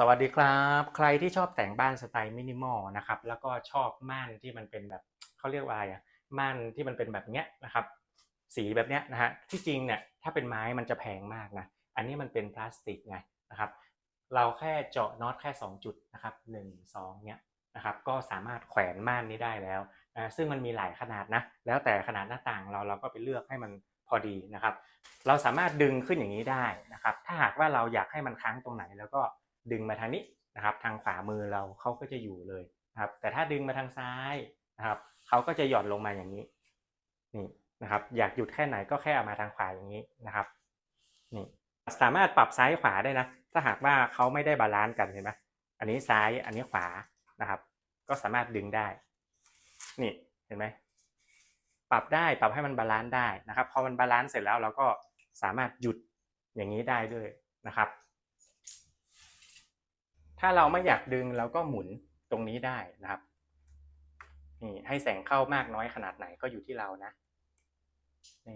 สวัสดีครับ ใครที่ชอบแต่งบ้านสไตล์มินิมอลนะครับแล้วก็ชอบม่านที่มันเป็นแบบเขาเรียกว่าอะไรอะม่านที่มันเป็นแบบเนี้ยนะครับ สีแบบเนี้ยนะฮะที่จริงเนี่ยถ้าเป็นไม้มันจะแพงมากนะอันนี้มันเป็นพลาสติกไงนะครับ เราแค่เจาะน็อตแค่ 2 จุดนะครับ1 2เนี้ยนะครับก็สามารถแขวนม่านนี้ได้แล้วนะซึ่งมันมีหลายขนาดนะแล้วแต่ขนาดหน้าต่างเราเราก็ไปเลือกให้มันพอดีนะครับ เราสามารถดึงขึ้นอย่างนี้ได้นะครับ ถ้าหากว่าเราอยากให้มันค้างตรงไหนแล้วก็ ดึงมาทางนี้นะครับ ทางขวามือเราเขาก็จะอยู่เลยนะครับ แต่ถ้าดึงมาทางซ้ายนะครับเขาก็จะหย่อนลงมาอย่างนี้นี่นะครับ อยากหยุดแค่ไหนก็แค่เอามาทางขวาอย่างนี้นะครับนี่สามารถปรับซ้ายขวาได้นะ ถ้าหากว่าเขาไม่ได้บาลานซ์กันเห็นไหมอันนี้ซ้ายอันนี้ขวานะครับ ก็สามารถดึงได้ นี่เห็นไหมปรับได้ปรับให้มันบาลานซ์ได้นะครับพอมันบาลานซ์เสร็จแล้วเราก็สามารถหยุดอย่างนี้ได้ด้วยนะครับ ถ้าเราไม่อยากดึงเราก็หมุนตรงนี้ได้นะครับ นี่ให้แสงเข้ามากน้อยขนาดไหนก็อยู่ที่เรานะ นี่